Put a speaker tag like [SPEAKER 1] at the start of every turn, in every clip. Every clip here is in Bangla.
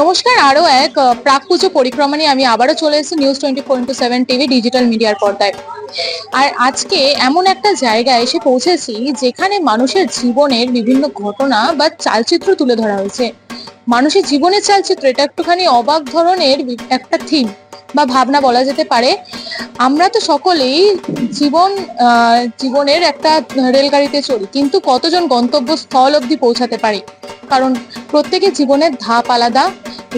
[SPEAKER 1] নমস্কার, আরও এক প্রাক পুজো পরিক্রমা নিয়ে আমি আবারও চলে এসেছি news twenty four into seven TV digital মিডিয়ার পর্দায়। আর আজকে এমন একটা জায়গায় এসে পৌঁছেছি যেখানে মানুষের জীবনের বিভিন্ন ঘটনা বা চালচিত্র তুলে ধরা হয়েছে। মানুষের জীবনের চালচিত্র, এটা একটুখানি অবাক ধরনের একটা থিম বা ভাবনা বলা যেতে পারে, আমরা তো সকলেই জীবন জীবনের একটা রেলগাড়িতে চলি কিন্তু কতজন গন্তব্যস্থল অবধি পৌঁছাতে পারি? কারণ প্রত্যেকের জীবনের ধাপ আলাদা,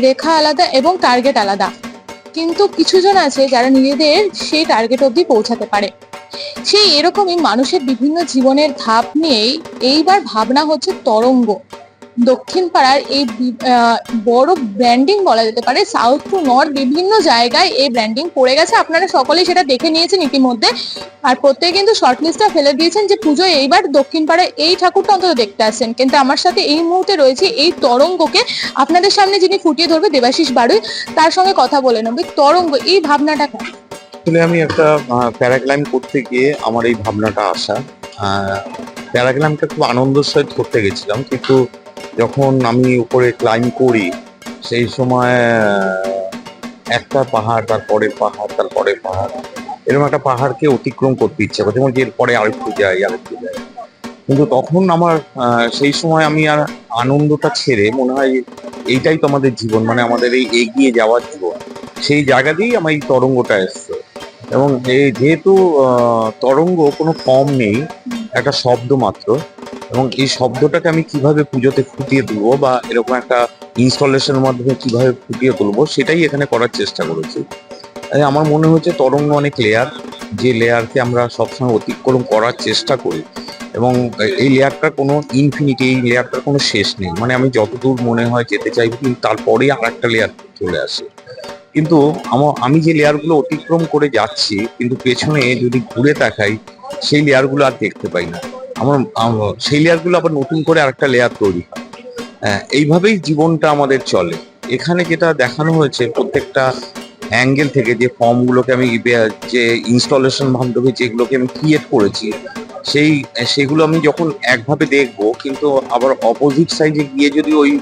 [SPEAKER 1] রেখা আলাদা এবং টার্গেট আলাদা। কিন্তু কিছুজন আছে যারা নিজেদের সেই টার্গেট অবধি পৌঁছাতে পারে। সেই এরকমই মানুষের বিভিন্ন জীবনের ধাপ নিয়েই এইবার ভাবনা হচ্ছে তরঙ্গ। দক্ষিণ পাড়ার এই বড় ব্র্যান্ডিং বলা যেতে পারে সাউথ টু নর্থ বিভিন্ন জায়গায় এই ব্র্যান্ডিং পড়ে গেছে। আপনারা সকলেই সেটা দেখে নিয়েছেন ইতিমধ্যে। আর প্রত্যেকে কিন্তু শর্ট লিস্টটা ফেলে দিয়েছেন যে পুজোয় এইবার দক্ষিণ পাড়ায় এই ঠাকুরটা অন্তত দেখতে আসছেন। কিন্তু আমার সাথে এই মুহূর্তে রয়েছে এই তরঙ্গকে। আপনাদের সামনে যিনি ফুটিয়ে ধরবে দেবাশিস বাড়ুই তার সঙ্গে কথা বলে নেব। তরঙ্গ, এই ভাবনাটা কেন
[SPEAKER 2] আসলে আমি একটা প্যারাগ্লাইম করতে গিয়ে আমার এই ভাবনাটা আসা। প্যারাগ্লাইমটা খুব আনন্দের সহিত করতে গেছিলাম। কিন্তু যখন আমি উপরে ক্লাইম করি, সেই সময়, একটা পাহাড় তারপরে পাহাড় তারপরে পাহাড়, এরকম একটা পাহাড়কে অতিক্রম করতে ইচ্ছে করছে যেমন এরপরে আরেকটু যাই আরেকটু যাই। কিন্তু তখন আমার সেই সময় আমি আর আনন্দটা ছেড়ে মনে হয় এইটাই তো আমাদের জীবন মানে আমাদের এই এগিয়ে যাওয়ার জীবন। সেই জায়গা দিয়েই আমার এই তরঙ্গটা এসছে। এবং এই যেহেতু তরঙ্গ কোনো ফর্ম নেই, একটা শব্দ মাত্র এবং এই শব্দটাকে আমি কীভাবে পুজোতে ফুটিয়ে তুলবো বা এরকম একটা ইনস্টলেশনের মাধ্যমে কীভাবে ফুটিয়ে তুলবো, সেটাই এখানে করার চেষ্টা করেছি। আমার মনে হচ্ছে তরঙ্গ অনেক লেয়ার যে লেয়ারকে আমরা সবসময় অতিক্রম করার চেষ্টা করি এবং এই লেয়ারটার কোনো ইনফিনিটি এই লেয়ারটার কোনো শেষ নেই। মানে আমি যতদূর মনে হয় যেতে চাইব, কিন্তু তারপরেই আর একটা লেয়ার চলে আসে। কিন্তু আমি যে লেয়ারগুলো অতিক্রম করে যাচ্ছি, কিন্তু পেছনে যদি ঘুরে তাকাই, সেই লেয়ারগুলো আর দেখতে পাই না। আমার আম- সেই লেয়ারগুলো আবার নতুন করে আরেকটা লেয়ার তৈরি হয়। হ্যাঁ, এইভাবেই জীবনটা আমাদের চলে। এখানে যেটা দেখানো হয়েছে প্রত্যেকটা অ্যাঙ্গেল থেকে যে ফর্মগুলোকে আমি যে ইনস্টলেশন মাধ্যমে যেগুলোকে আমি ক্রিয়েট করেছি সেই সেগুলো আমি যখন একভাবে দেখব কিন্তু আবার অপোজিট সাইডে গিয়ে যদি ওই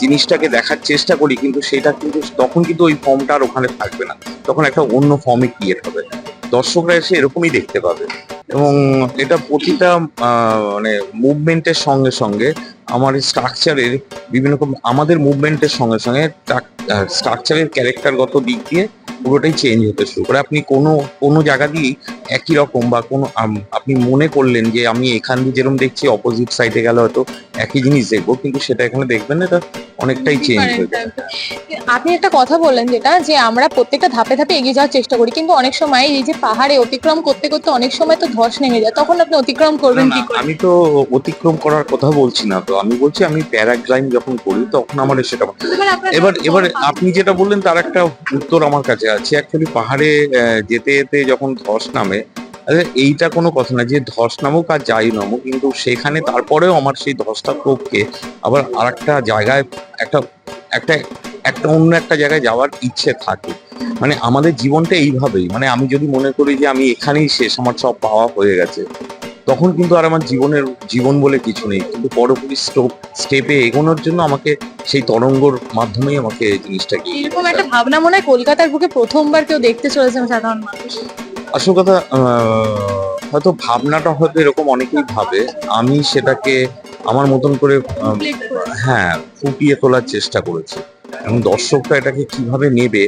[SPEAKER 2] জিনিসটাকে দেখার চেষ্টা করি কিন্তু সেটা কিন্তু তখন কিন্তু ওই ফর্মটা আর ওখানে থাকবে না। তখন একটা অন্য ফর্মে ক্রিয়েট হবে। দর্শকরা এসে এরকমই দেখতে পাবে। এবং এটা প্রতিটা মানে মুভমেন্টের সঙ্গে সঙ্গে আমার স্ট্রাকচারের বিভিন্ন রকম, আমাদের মুভমেন্টের সঙ্গে সঙ্গে স্ট্রাকচারের ক্যারেক্টারগত দিক দিয়ে পুরোটাই চেঞ্জ হতে শুরু করে। আপনি কোনো কোনো জায়গা দিয়েই একই রকম বা কোনো আপনি মনে করলেন যে আমি এখান দিয়ে যেরকম দেখছি অপোজিট সাইডে গেলে হয়তো একই জিনিস দেখব কিন্তু সেটা এখানে দেখবেন না এটা অনেকটাই চেঞ্জ হয়ে
[SPEAKER 1] আপনি একটা কথা বললেন যেটা যে আমরা প্রত্যেকটা ধাপে ধাপে এগিয়ে যাওয়ার চেষ্টা করি কিন্তু অনেক সময় এই যে পাহাড়ে অতিক্রম করতে করতে অনেক সময় তো ধস নেমে যায় তখন আপনি অতিক্রম করবেন কি
[SPEAKER 2] আমি তো অতিক্রম করার কথা বলছি না তো আমি বলছি আমি প্যারাগ্লাইম যখন করি তখন আমার সেটা
[SPEAKER 1] এবার
[SPEAKER 2] এবার আপনি যেটা বললেন তার একটা উত্তর আমার কাছে আছে অ্যাকচুয়ালি পাহাড়ে যেতে যেতে যখন ধস নামে এইটা কোনো কথা না যে ধস নামুক আর যাই নামুক, কিন্তু সেখানে তারপরেও আমার সেই ধসটা টপকে। আবার আর একটা জায়গায়, একটা একটা একটা অন্য একটা জায়গায় যাওয়ার ইচ্ছে থাকে। মানে আমাদের জীবনটা এইভাবেই। মানে আমি যদি মনে করি যে আমি এখানেই শেষ, আমার সব পাওয়া হয়ে গেছে। তখন কিন্তু আর আমার জীবনের জীবন বলে কিছু নেই। কিন্তু পরবর্তী স্টোপ স্টেপে এগোনোর জন্য আমাকে সেই তরঙ্গর মাধ্যমেই আমাকে জিনিসটাকে এগিয়ে
[SPEAKER 1] এরকম একটা ভাবনা মনে হয় কলকাতার বুকে প্রথমবার কেউ দেখতে চলেছেন সাধারণ মানুষ?
[SPEAKER 2] আসল কথা হয়তো ভাবনাটা হয়তো এরকম অনেকেই ভাবে। আমি সেটাকে আমার মতন করে। হ্যাঁ ফুটিয়ে তোলার চেষ্টা করেছি। এবং দর্শকরা এটাকে কীভাবে নেবে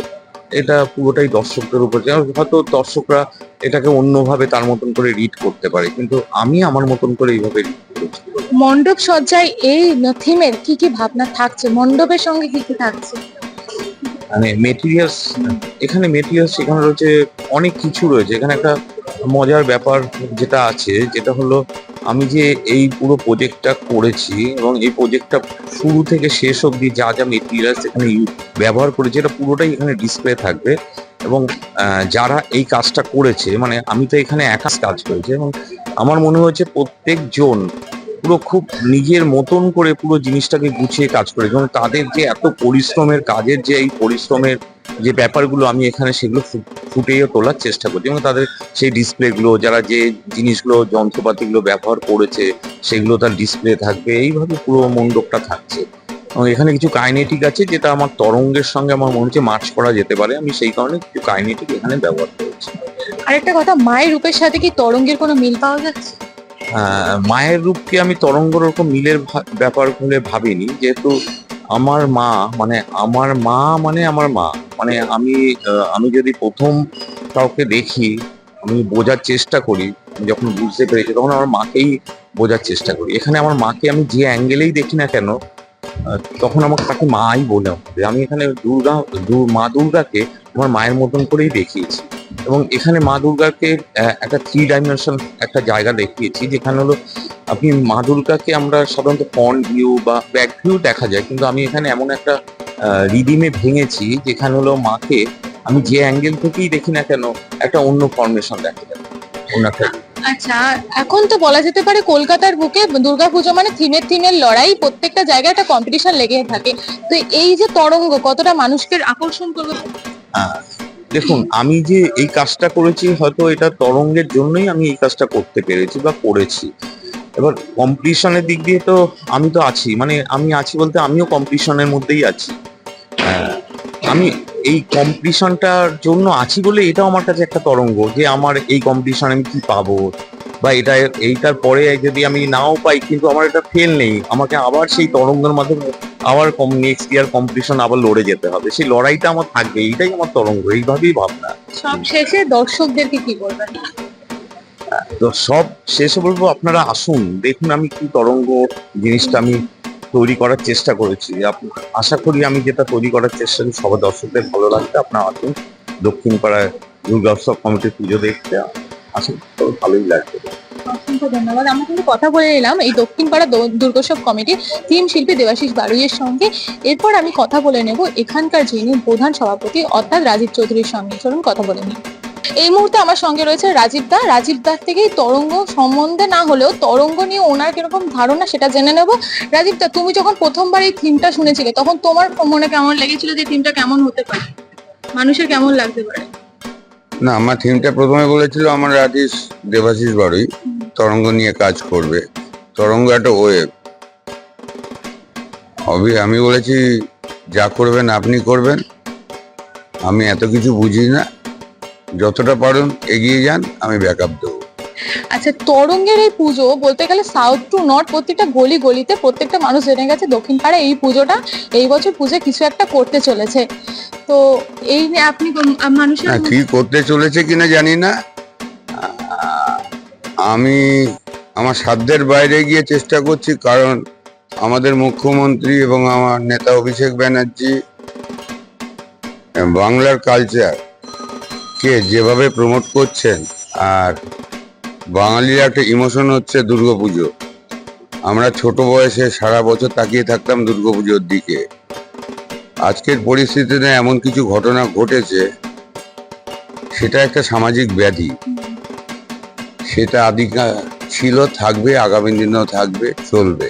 [SPEAKER 2] এটা পুরোটাই দর্শকদের উপর। হয়তো দর্শকরা এটাকে অন্যভাবে তার মতন করে রিড করতে পারে কিন্তু আমি আমার মতন করে এইভাবে রিড করেছি।
[SPEAKER 1] মণ্ডপ সজ্জায় এই থিমের কি কি ভাবনা থাকছে? মণ্ডপের সঙ্গে কি কি থাকছে?
[SPEAKER 2] মানে মেটেরিয়ালস এখানে মেটেরিয়ালস এখানে রয়েছে অনেক কিছু রয়েছে। এখানে একটা মজার ব্যাপার যেটা আছে যেটা হলো আমি যে এই পুরো প্রজেক্টটা করেছি এবং এই প্রজেক্টটা শুরু থেকে শেষ অবধি যা যা মেটেরিয়ালস এখানে ব্যবহার করেছি, এটা পুরোটাই এখানে ডিসপ্লে থাকবে। এবং যারা এই কাজটা করেছে মানে আমি তো এখানে একা কাজ করেছি এবং আমার মনে হয়েছে প্রত্যেকজন পুরো খুব নিজের মতন করে পুরো জিনিসটাকে গুছিয়ে কাজ করেছে। এবং তাদের যে এত পরিশ্রমের কাজের যে এই পরিশ্রমের যে ব্যাপারগুলো আমি এখানে সেগুলো ফুটিয়ে তোলার চেষ্টা করছি এবং তাদের সেই ডিসপ্লেগুলো যারা যে জিনিসগুলো যন্ত্রপাতিগুলো ব্যবহার করেছে সেগুলো তার ডিসপ্লে থাকবে। এইভাবে পুরো মণ্ডপটা থাকছে। এবং এখানে কিছু কাইনেটিক আছে যেটা আমার তরঙ্গের সঙ্গে আমার মনে হচ্ছে মার্চ করা যেতে পারে। আমি সেই কারণে কিছু কাইনেটিক এখানে ব্যবহার করেছি।
[SPEAKER 1] আরেকটা কথা মায়ের রূপের সাথে কি তরঙ্গের কোনো মিল পাওয়া যাচ্ছে?
[SPEAKER 2] মায়ের রূপকে আমি তরঙ্গর ওরকম মিলের ব্যাপার বলে ভাবিনি। যেহেতু আমার মা মানে আমার মা মানে আমার মা। মানে আমি আমি যদি প্রথম কাউকে দেখি, আমি বোঝার চেষ্টা করি, আমি যখন বুঝতে পেরেছি, তখন আমার মাকেই বোঝার চেষ্টা করি। এখানে আমার মাকে আমি যে অ্যাঙ্গেলেই দেখি না কেন তখন আমাকে তাকে মাই বলে আমি এখানে দুর্গা মা দুর্গাকে আমার মায়ের মতন করেই দেখিয়েছি। এবং এখানে মা দুর্গাকে একটা থ্রি ডাইমেনশন একটা জায়গা দেখিয়েছি, যেখানে হলো আপনি মা দুর্গাকে আমরা সাধারণত ফ্রন্ট ভিউ বা ব্যাক ভিউ দেখা যায় কিন্তু আমি এখানে এমন একটা রিডিমে ভেঙেছি যেখানে হলো মাকে আমি যে অ্যাঙ্গেল থেকেই দেখি না কেন একটা অন্য ফর্মেশন দেখা যায় অন্য একটা
[SPEAKER 1] আচ্ছা এখন তো বলা যেতে পারে কলকাতার বুকে দুর্গাপুজো মানে থিমের থিমের লড়াই প্রত্যেকটা জায়গায় একটা কম্পিটিশন লেগে থাকে। তো এই যে তরঙ্গ কতটা মানুষকে আকর্ষণ করবে?
[SPEAKER 2] দেখুন আমি যে এই কাজটা করেছি হয়তো এটা তরঙ্গের জন্যই আমি এই কাজটা করতে পেরেছি বা করেছি। এবার কম্পিটিশনের দিক দিয়ে তো আমি তো আছি। মানে আমি আছি বলতে আমিও কম্পিটিশনের মধ্যেই আছি। আহ, আমি এই কম্পিটিশনটার জন্য আছি বলে এটাও আমার কাছে একটা তরঙ্গ যে আমার এই কম্পিটিশনে আমি কি পাবো? বা এটা এইটার পরে যদি আমি নাও পাই কিন্তু আমার এটা ফেল নেই। আমাকে আবার সেই তরঙ্গের মাধ্যমে আবার কম নেক্সট ইয়ার কম্পিটিশন আবার লড়ে যেতে হবে। সেই লড়াইটা আমার থাকবে এইটাই আমার তরঙ্গ এইভাবেই ভাবনা।
[SPEAKER 1] সব শেষে দর্শকদেরকে কি বলবেন?
[SPEAKER 2] তো সব শেষে বলব আপনারা আসুন। দেখুন আমি কি তরঙ্গ জিনিসটা আমি তৈরি করার চেষ্টা করেছি। আশা করি আমি যেটা তৈরি করার চেষ্টা করি, সবার দর্শকদের ভালো লাগবে, আপনারা আসুন। দক্ষিণ পাড়ায় দুর্গা উৎসব কমিটির পুজো দেখতে। করি ভালোই লাগবে।
[SPEAKER 1] ধন্যবাদ। আমরা কিন্তু কথা বলে নিলাম এই দক্ষিণপাড়া দুর্গোৎসব কমিটির থিম শিল্পী দেবাশিস বারুইয়ের সঙ্গে। এরপর আমি কথা বলে নেব এখানকার যিনি প্রধান সভাপতি, অর্থাৎ রাজীব চৌধুরীর সঙ্গে। চলুন কথা বলে নিই। এই মুহূর্তে আমার সঙ্গে রয়েছে রাজীব দা। রাজীব দার থেকেই তরঙ্গ সম্বন্ধে না হলেও তরঙ্গ নিয়ে ওনার কীরকম ধারণা সেটা জেনে নেব। রাজীব দা, তুমি যখন প্রথমবার এই থিমটা শুনেছিলে, তখন তোমার মনে কেমন লেগেছিল যে থিমটা কেমন হতে পারে? মানুষের কেমন লাগতে পারে?
[SPEAKER 3] না, আমার থিমটা প্রথমে বলেছিল আমার রাজেশ দেবাশিস বাড়ি তরঙ্গ নিয়ে কাজ করবে। তরঙ্গ একটা ওয়েব আমি বলেছি, যা করবেন আপনি করবেন। আমি এত কিছু বুঝি না। যতটা পারুন এগিয়ে যান আমি ব্যাকআপ দেবো।
[SPEAKER 1] আচ্ছা তরঙ্গের এই পুজো বলতে গেলে সাউথ টু নর্থ প্রত্যেকটা গলি গলিতে প্রত্যেকটা মানুষ জেনে গেছে দক্ষিণ পাড়ায় এই পুজোটা এই বছর পুজো কিছু একটা করতে চলেছে। তো এই নিয়ে আপনি মানুষের
[SPEAKER 3] হ্যাঁ কি করতে চলেছে কিনা জানি না। আমি আমার সাধ্যের বাইরে গিয়ে চেষ্টা করছি কারণ আমাদের মুখ্যমন্ত্রী এবং আমার নেতা অভিষেক ব্যানার্জি বাংলার কালচার কে যেভাবে প্রমোট করছেন, আর বাঙালির একটা ইমোশন হচ্ছে দুর্গাপুজো। আমরা ছোট বয়সে সারা বছর তাকিয়ে থাকতাম দুর্গাপুজোর দিকে। আজকের পরিস্থিতিতে এমন কিছু ঘটনা ঘটেছে, সেটা একটা সামাজিক ব্যাধি। সেটা আদিকা ছিল, থাকবে, আগামী দিনেও থাকবে, চলবে।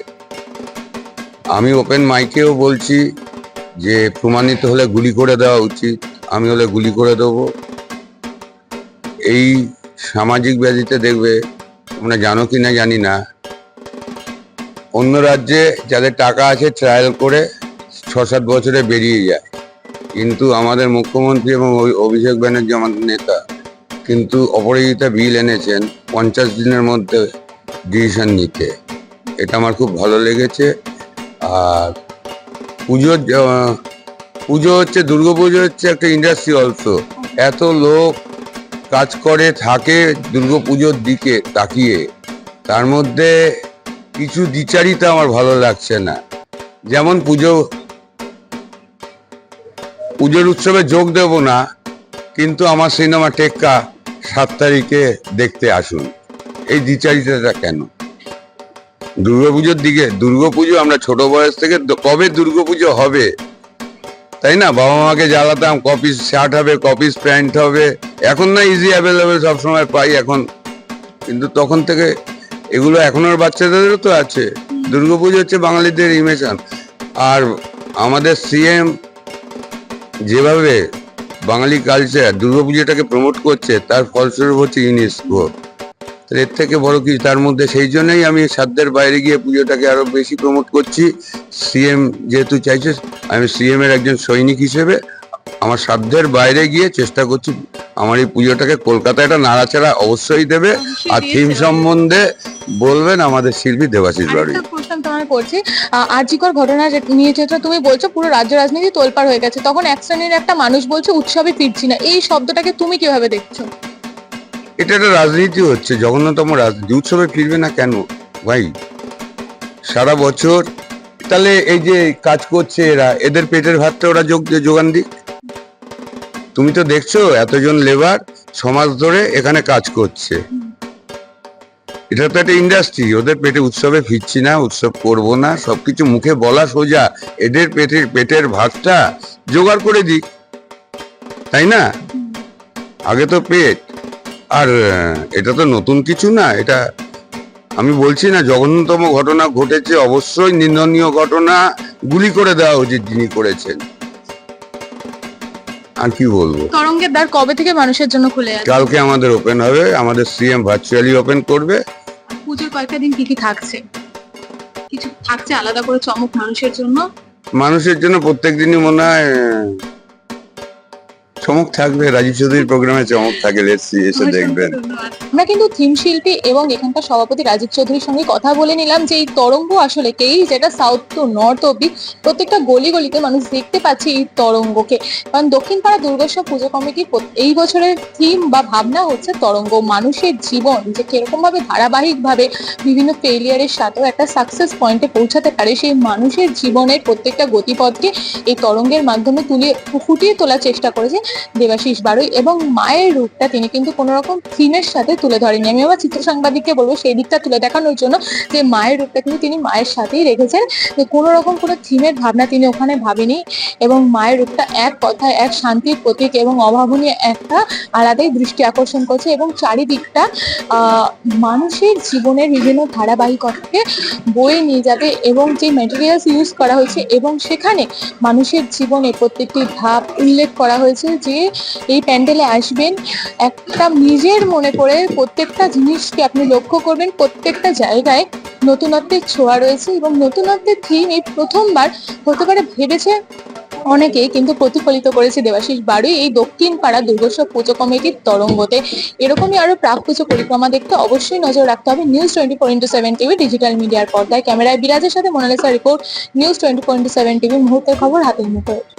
[SPEAKER 3] আমি ওপেন মাইকেও বলছি যে, প্রমাণিত হলে গুলি করে দেওয়া উচিত, আমি হলে গুলি করে দেবো। এই সামাজিক ব্যাধিতে দেখবে, তোমরা জানো কি না জানি না। অন্য রাজ্যে যাদের টাকা আছে ট্রায়াল করে ছ সাত বছরে বেরিয়ে যায়। কিন্তু আমাদের মুখ্যমন্ত্রী এবং অভি- অভিষেক ব্যানার্জি আমাদের নেতা, কিন্তু অপরাজিতা বিল এনেছেন পঞ্চাশ দিনের মধ্যে ডিসিশন নিতে। এটা আমার খুব ভালো লেগেছে। আর পুজোর পুজো হচ্ছে দুর্গাপুজো হচ্ছে একটা ইন্ডাস্ট্রি অলসো এত লোক কাজ করে, থাকে দুর্গাপুজোর দিকে তাকিয়ে। তার মধ্যে কিছু দ্বিচারিতা আমার ভালো লাগছে না। যেমন পুজো, পুজোর উৎসবে যোগ দেব না, কিন্তু আমার সিনেমা টেক্কা সাত তারিখে দেখতে আসুন। এই দ্বিচারিতাটা কেন? দুর্গাপুজোর দিকে, দুর্গাপুজো আমরা ছোট বয়স থেকে, কবে দুর্গাপুজো হবে? তাই না? বাবা মাকে জ্বালাতাম কপিস শার্ট হবে কপিস প্যান্ট হবে। এখন না ইজি অ্যাভেলেবেল সবসময় পাই এখন। কিন্তু তখন থেকে এগুলো এখনের বাচ্চাদেরও তো আছে। দুর্গাপুজো হচ্ছে বাঙালিদের ইমেশন আর আমাদের সিএম যেভাবে বাঙালি কালচার দুর্গাপুজোটাকে প্রমোট করছে, তার ফলস্বরূপ হচ্ছে ইউনেস্কো এর থেকে বড় কিছু তার মধ্যে সেই জন্যই আমি সাধ্যের বাইরে গিয়ে পুজোটাকে আরও বেশি প্রমোট করছি। সিএম যেহেতু চাইছে আমি সিএম এর একজন সৈনিক হিসেবে আমার সাধ্যের বাইরে গিয়ে চেষ্টা করছি আমার এই পুজোটাকে কলকাতায় একটা নাড়াচাড়া অবশ্যই দেবে। আর থিম সম্বন্ধে বলবেন আমাদের শিল্পী দেবাশিস বাড়ি।
[SPEAKER 1] তোমায় করছি। আহ, আরজিকর ঘটনা নিয়ে যেটা তুমি বলছো পুরো রাজ্য রাজনীতি তোলপাড় হয়ে গেছে। তখন এক শ্রেণির একটা মানুষ বলছে উৎসবে ফিরছি না। এই শব্দটাকে তুমি কীভাবে দেখছ?
[SPEAKER 3] এটা একটা রাজনীতি হচ্ছে জঘন্যতম রাজনীতি। উৎসবে ফিরবে না কেন? ভাই সারা বছর তাহলে এই যে কাজ করছে এরা, এদের পেটের ভাতটা ওরা যোগ যোগান দিক। তুমি তো দেখছ এতজন লেবার সমাজ ধরে এখানে কাজ করছে। এটা তো একটা ইন্ডাস্ট্রি ওদের পেটে উৎসবে ফিরছি না, উৎসব করব না, সবকিছু মুখে বলা সোজা। এদের পেটের পেটের ভাতটা জোগাড় করে দিক। তাই না? আগে তো পেট, আর এটা তো নতুন কিছু না, এটা আমি বলছি না জঘন্যতম ঘটনা ঘটেছে অবশ্যই নিন্দনীয় ঘটনা গুলি করে দেওয়া উচিত যিনি করেছেন। আর কি বলব?
[SPEAKER 1] তরঙ্গের দ্বার কবে থেকে মানুষের জন্য খুলে আছে?
[SPEAKER 3] কালকে আমাদের ওপেন হবে আমাদের সিএম ভার্চুয়ালি ওপেন করবে।
[SPEAKER 1] পুজোর কয়েকটা দিন কি কি থাকছে? কিছু থাকছে আলাদা করে চমক মানুষের জন্য?
[SPEAKER 3] মানুষের জন্য প্রত্যেক দিনই মনে হয় চমক থাকবে রাজীব চৌধুরীর প্রোগ্রামে চমক থাকে লেটসি এসে দেখবেন।
[SPEAKER 1] আমরা কিন্তু থিম শিল্পী এবং এখানকার সভাপতি রাজীব চৌধুরীর সঙ্গে কথা বলে নিলাম যে এই তরঙ্গ আসলে কেই যেটা সাউথ টু নর্থ অব্দি প্রত্যেকটা গলি গলিতে মানুষ দেখতে পাচ্ছে এই তরঙ্গকে। কারণ দক্ষিণ পাড়া দুর্গোৎসব পুজো কমিটির এই বছরের থিম বা ভাবনা হচ্ছে তরঙ্গ মানুষের জীবন যে কীরকম ভাবে ধারাবাহিক ভাবে বিভিন্ন ফেলিয়ারের সাথেও একটা সাকসেস পয়েন্টে পৌঁছাতে পারে সেই মানুষের জীবনের প্রত্যেকটা গতিপথকে এই তরঙ্গের মাধ্যমে তুলে ফুটিয়ে তোলার চেষ্টা করেছে। দেবাশিস বারুই এবং মায়ের রূপটা তিনি কিন্তু কোনো রকম থিমের সাথে তুলে ধরেনি আমি আমার চিত্র সাংবাদিককে বলব, সেই দিকটা তুলে দেখানোর জন্য যে মায়ের রূপটা কিন্তু তিনি মায়ের সাথেই রেখেছেন, যে কোনো রকম কোনো থিমের ভাবনা তিনি ওখানে ভাবেনি এবং মায়ের রূপটা এক কথায়, এক শান্তির প্রতীক এবং অভাবনীয় একটা আলাদাই দৃষ্টি আকর্ষণ করছে এবং চারিদিকটা মানুষের জীবনের বিভিন্ন ধারাবাহিকতাকে বয়ে নিয়ে যাবে এবং যে ম্যাটেরিয়ালস ইউজ করা হয়েছে এবং সেখানে মানুষের জীবনে প্রত্যেকটি ধাপ উল্লেখ করা হয়েছে যে এই প্যান্ডেলে আসবেন, একটা নিজের মনে করে প্রত্যেকটা জিনিসকে আপনি লক্ষ্য করবেন, প্রত্যেকটা জায়গায় নতুনত্বের ছোঁয়া রয়েছে এবং নতুনত্বের থিম এই প্রথমবার হতে পারে ভেবেছে অনেকেই কিন্তু প্রতিফলিত করেছে দেবাশিস বাড়ুই এই দক্ষিণ পাড়া দুর্গোৎসব পুজো কমিটির তরঙ্গতে। এরকমই আরও প্রাক পুজো পরিক্রমা দেখতে অবশ্যই নজর রাখতে হবে news twenty four into seven TV digital মিডিয়ার পর্দায়। ক্যামেরায় বিরাজের সাথে Monalisa report, news twenty four into seven TV মুহূর্তের খবর হাতের মুঠোয়।